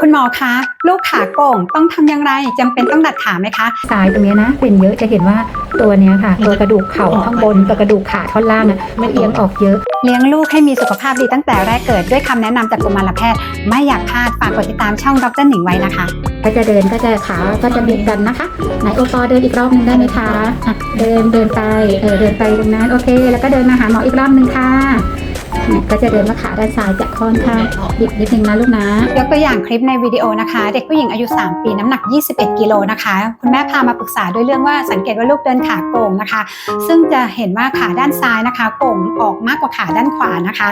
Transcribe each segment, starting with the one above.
คุณหมอคะ ลูกขาโก่งต้องทำอย่างไรจำเป็นต้องดัดขาไหมคะซ้ายตรงเนี้ยนะ เป็นเยอะจะเห็นว่าตัวเนี้ยค่ะ ตัวกระดูกเข่าข้างบนกับกระดูกขาท่อนล่างอะมันเอียงออกเยอะเลี้ยงลูกให้มีสุขภาพดีตั้งแต่แรกเกิดด้วยคำแนะนำจากกุมารแพทย์ ไม่อยากพลาดฝากกดติดตามช่องดรหนิงไว้นะคะถ้าจะเดินก็จะขาก็จะบิดกันนะคะไหนโอปอเดินอีกรอบหนึงได้ไหมคะอะเดินเดินไปเออเดินไปตรงนั้นโอเค แล้วก็เดินมาหาหมออีกรอบหนึงค่ะเนี่ย ก็จะเดินมาขาด้านซ้ายจะค่อนข้างบิดนิดนึงนะลูกนะ ยกตัวอย่างคลิปในวิดีโอนะคะ เด็กผู้หญิงอายุ 3 ปีน้ำหนัก 21 กิโลนะคะ คุณแม่พามาปรึกษาด้วยเรื่องว่าสังเกตว่าลูกเดินขาโก่งนะคะ ซึ่งจะเห็นว่าขาด้านซ้ายนะคะโก่งออกมากกว่าขาด้านขวานะคะ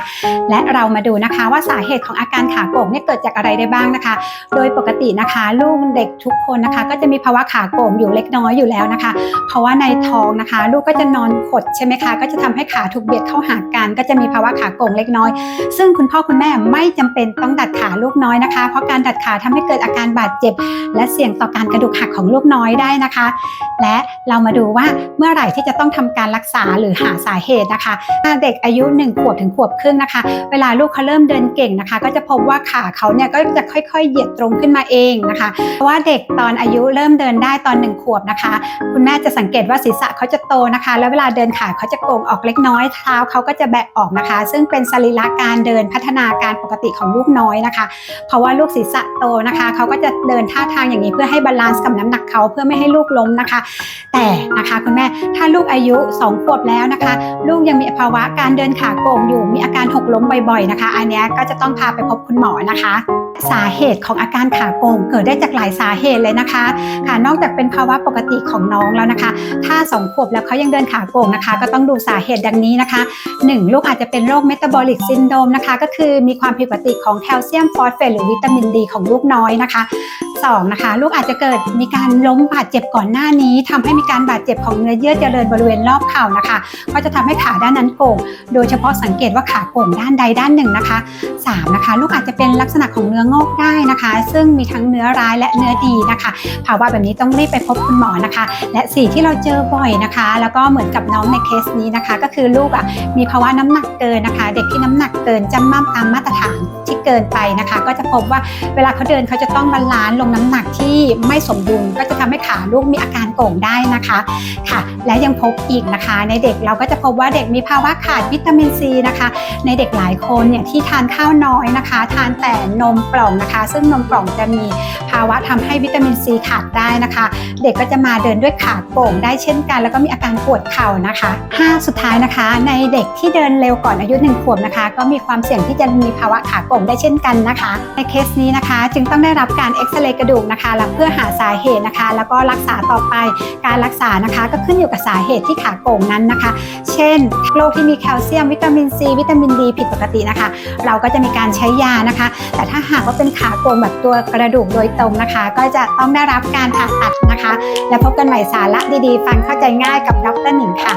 และเรามาดูนะคะว่าสาเหตุของอาการขาโก่งเนี่ยเกิดจากอะไรได้บ้างนะคะ โดยปกตินะคะลูกเด็กทุกคนนะคะ ก็จะมีภาวะขาโก่งอยู่เล็กน้อยอยู่แล้วนะคะ เพราะว่าในท้องนะคะ ลูกก็จะนอนขดใช่ไหมคะก็จะทำให้ขาถูกเบียดเข้าหากันก็จะมีภาวะขาโก่งเล็กน้อย ซึ่งคุณพ่อคุณแม่ไม่จำเป็นต้องดัดขาลูกน้อยนะคะ เพราะการดัดขาทำให้เกิดอาการบาดเจ็บ และเสี่ยงต่อการกระดูกหักของลูกน้อยได้นะคะ และเรามาดูว่าเมื่อไหร่ที่จะต้องทำการรักษาหรือหาสาเหตุนะคะถ้าเด็กอายุ1ขวบถึงขวบครึ่งนะคะ เวลาลูกเขาเริ่มเดินเก่งนะคะ ก็จะพบว่าขาเขาเนี่ยก็จะค่อยๆ เหยียดตรงขึ้นมาเองนะคะ เพราะว่าเด็กตอนอายุเริ่มเดินได้ตอนหนึ่งขวบนะคะ คุณแม่จะสังเกตว่าศีรษะเขาจะโตนะคะ แล้วเวลาเดินขาเขาจะโก่งออกเล็กน้อยเท้าเขาก็จะแบะออกนะคะ ซึ่งเป็นสรีระการเดินพัฒนาการปกติของลูกน้อยนะคะ เพราะว่าลูกศีรษะโตนะคะเขาก็จะเดินท่าทางอย่างนี้เพื่อให้บาลานซ์กับน้ำหนักเขาเพื่อไม่ให้ลูกล้มนะคะ แต่นะคะคุณแม่ถ้าลูกอายุ2ขวบแล้วนะคะ ลูกยังมีภาวะการเดินขาโก่งอยู่มีอาการหกล้มบ่อยๆนะคะ อันนี้ก็จะต้องพาไปพบคุณหมอนะคะ สาเหตุของอาการขาโก่งเกิดได้จากหลายสาเหตุเลยนะคะค่ะนอกจากเป็นภาวะปกติของน้องแล้วนะคะ ถ้า2ขวบแล้วเขายังเดินขาโก่งนะคะ ก็ต้องดูสาเหตุดังนี้นะคะ 1. ลูกอาจจะเป็นโรคเมตาบอลิกซินโดมนะคะ ก็คือมีความผิดปกติของแคลเซียมฟอสเฟตหรือวิตามินดีของลูกน้อยนะคะ 2. นะคะลูกอาจจะเกิดมีการล้มบาดเจ็บก่อนหน้านี้ทำให้มีการบาดเจ็บของเนื้อเยื่อเจริญบริเวณรอบเข่านะคะ ก็จะทำให้ขาด้านนั้นโก่ง โดยเฉพาะสังเกตว่าขาโก่งด้านใดด้านหนึ่งนะคะ 3. นะคะลูกอาจจะเป็นลักษณะของเนื้องอกได้นะคะ ซึ่งมีทั้งเนื้อร้ายและเนื้อดีนะคะ ภาวะแบบนี้ต้องรีบไปพบคุณหมอนะคะ และสีที่เราเจอบ่อยนะคะ แล้วก็เหมือนกับน้องในเคสนี้นะคะ ก็คือลูกอะมีภาวะน้ำหนักเกินนะคะ เด็กที่น้ำหนักเกินจำม่ำตามมาตรฐาน เกินไปนะคะ ก็จะพบว่าเวลาเขาเดินเขาจะต้องบาลานซ์ลงน้ำหนักที่ไม่สมดุลก็จะทำให้ขาลูกมีอาการโก่งได้นะคะค่ะ และยังพบอีกนะคะ ในเด็กเราก็จะพบว่าเด็กมีภาวะขาดวิตามินซีนะคะ ในเด็กหลายคนเนี่ยที่ทานข้าวน้อยนะคะ ทานแต่นมกล่องนะคะ ซึ่งนมกล่องจะมี ภาวะทำให้วิตามินซีขาดได้นะคะ เด็กก็จะมาเดินด้วยขาโก่งได้เช่นกัน แล้วก็มีอาการปวดเข่านะคะ 5 สุดท้ายนะคะ ในเด็กที่เดินเร็วก่อนอายุ1ขวบนะคะ ก็มีความเสี่ยงที่จะมีภาวะขาโก่งได้เช่นกันนะคะ ในเคสนี้นะคะ จึงต้องได้รับการเอ็กซเรย์กระดูกนะคะแล้วเพื่อหาสาเหตุนะคะ แล้วก็รักษาต่อไปการรักษานะคะ ก็ขึ้นอยู่กับสาเหตุที่ขาโก่งนั้นนะคะ เช่นโรคที่มีแคลเซียมวิตามินซีวิตามินดีผิดปกตินะคะ เราก็จะมีการใช้ยานะคะ แต่ถ้าหากว่าเป็นขาโก่งแบบตัวกระดูกโดยตตรงนะคะ ก็จะต้องได้รับการผ่าตัดนะคะ และพบกันใหม่สาระดีๆ ฟังเข้าใจง่ายกับดรหนิงค่ะ